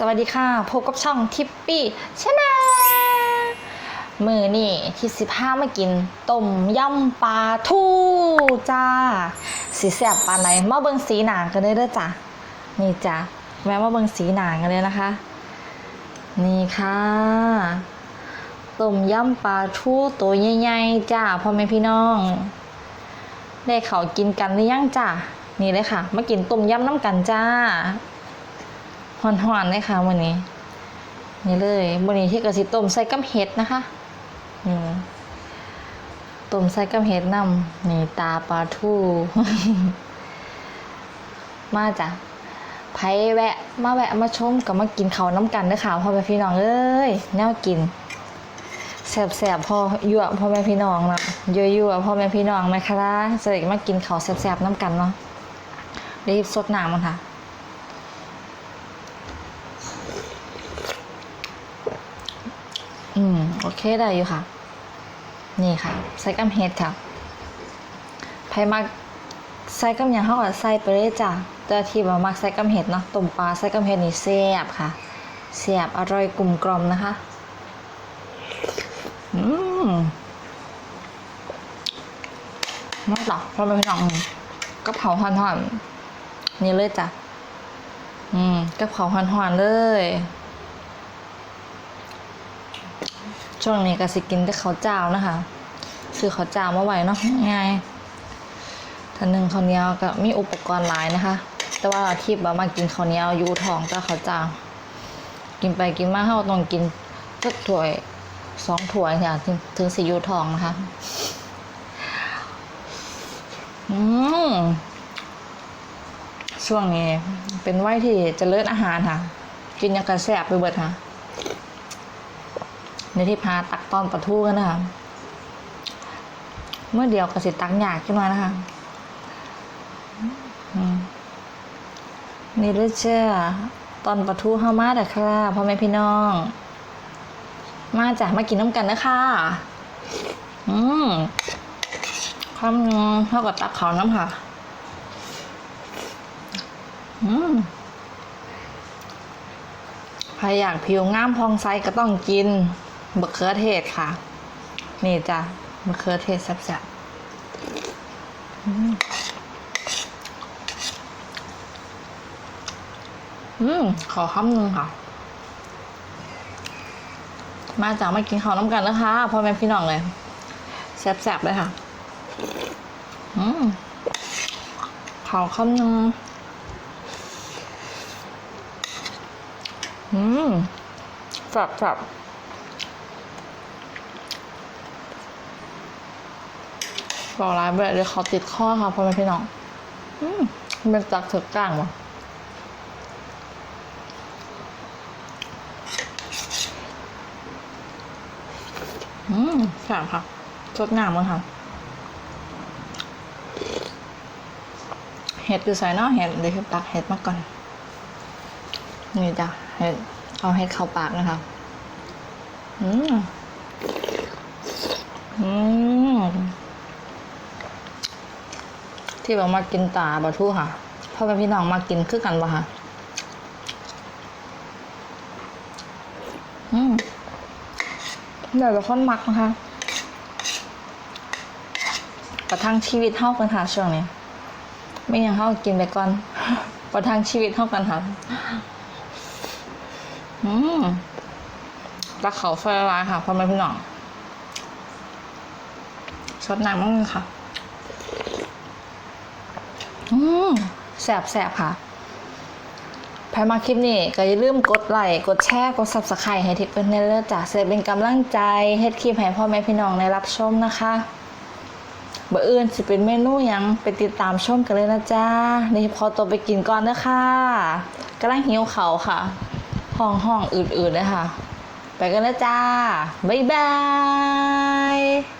สวัสดีค่ะพบกับช่องทิปปี้ชแนลมือนี่ที่สิบห้ามากินต้มยำปลาทูจ้า สีแสบปลาไหนมาเบิงสีหนากันเลยเด้อจ้ะนี่จ้ะแวะมาเบิงสีหนากันเลยนะคะ นี่ค่ะต้มยำปลาทูตัวใหญ่ๆจ้าพ่อแม่พี่น้อง ได้เขากินกันหรือยังจ้านี่เลยค่ะ มากินต้มยำน้ำกันจ้า หอนๆเลยค่ะวันนี้ นี่เลยวันนี้ที่กระสิต้มใส่กับเห็ดนะคะอืมต้มใส่กับเห็ดนำนี่ตาปลาทูมาจ้ะไผแวะ มาแวะมาชมกับมากินเขาวน้ำกันเด้อค่ะพ่อแม่พี่น้องเอ้ยแนวกินแสบๆพ่อยั่วพ่อแม่พี่น้องเนาะยั่วๆพ่อแม่พี่น้องไหมคะจะได้มากินเขาวแสบๆน้ำกันเนาะรีบสดน้ำมันค่ะ อืม โอเคได้อยู่ค่ะ นี่ค่ะ ใส่กัมเห็ดค่ะไผมักใส่กัมหยังเขาก็ใส่ไปเลยจ้ะแต่ที่ว่ามักใส่กัมเห็ดเนาะต้มปลาใส่กัมเห็ดนี่แซ่บค่ะแซ่บอร่อยกลุ่มกลอมนะคะ อืมนั่นต่อพอไปพี่น้องกับเผาห่อนๆนี่เลยจ้ะ อืมกับเผาห่อนๆเลย ช่วงนี้ก็สิกินแต่ข้าวเจ้านะคะซื้อข้าวเจ้ามาไว้เนาะง่ายทันหนึ่งข้าวเหนียวก็มีอุปกรณ์หลายนะคะ แต่ว่าที่บามากินข้าวเหนียวอยูทองแต่ข้าวเจ้า กินไปกินมาเฮาต้องกินสักถ้วยสองถ้วยค่ะถึงถึงสิอยูทองนะคะอืมช่วงนี้เป็นวัยที่จะเลิศอาหารค่ะ กินอยังกระแสบไปเบิดค่ะ ในที่พาตักตอนปลาทูกันนะคะ เมื่อเดียวกระสิตักหยากขึ้นมานะคะนี่ด้เชื่อ ตอนปลาทูเข้ามาแต่ค่ะพ่อแม่พี่น้อง มาจ้ะมากินน้ำกันนะคะอืมคำนึงเท่ากับตักเขาน้ำค่ะ อืมใครอยากผิวงามพองใสก็ต้องกิน มะเขือเทศค่ะ นี่จ้ะมะเขือเทศแซ่บๆอืมอืม ขอคำหนึ่งค่ะ มาจากมากินข้าวน้ำกันนะคะพ่อแม่พี่น้องเลยแซ่บๆเลยค่ะ อืมขอคำหนึ่งอืมสับสั บอกร้ายไปเลยเดี๋ยเขาติดข้อค่ะพ่อแม่พี่น้อง อืมมันเป็นจากเถือกกลางวะอืมแซ่บค่ะสดงามมั้งค่ะ เห็ดคือใส่เนาะเห็ดเดี๋ยวตักเห็ดมาก่อน นี่จ้ะเห็ดเอาเห็ดเข้าปากนะคะ อืม อืม ที่บอกมากินตาบะทูค่ะพ่อแม่พี่น้องมากินคือกันปะคะอืมเดี๋ยวจะค่อนมักนะคะประทังชีวิตเท่ากันค่ะช่วงนี้ ไม่อยังเท่ากินไปก่อนประทังชีวิตเท่ากันค่ะอืมรักเขาไฟละลายค่ะพ่อแม่พี่น้องชดน้ำมั้งค่ะ อืมแสบแสบค่ะใครมาคลิปนี้ก็อย่าลืมกดไลค์กดแชร์กด subscribe ให้ทิปเป็นเนเลือจ้ะเสร็จเป็นกำลังใจเฮ็ดคลิปให้พ่อแม่พี่น้องได้รับชมนะคะบอร์อื่นจะเป็นเมนูยังไปติดตามชมกันเลยนะจ๊ะนี่พอตัวไปกินก่อนนะคะกำลังหิวเขาค่ะห้องห้องอื่นๆเลยค่ะไปกันแล้วจ้า บ๊ายบาย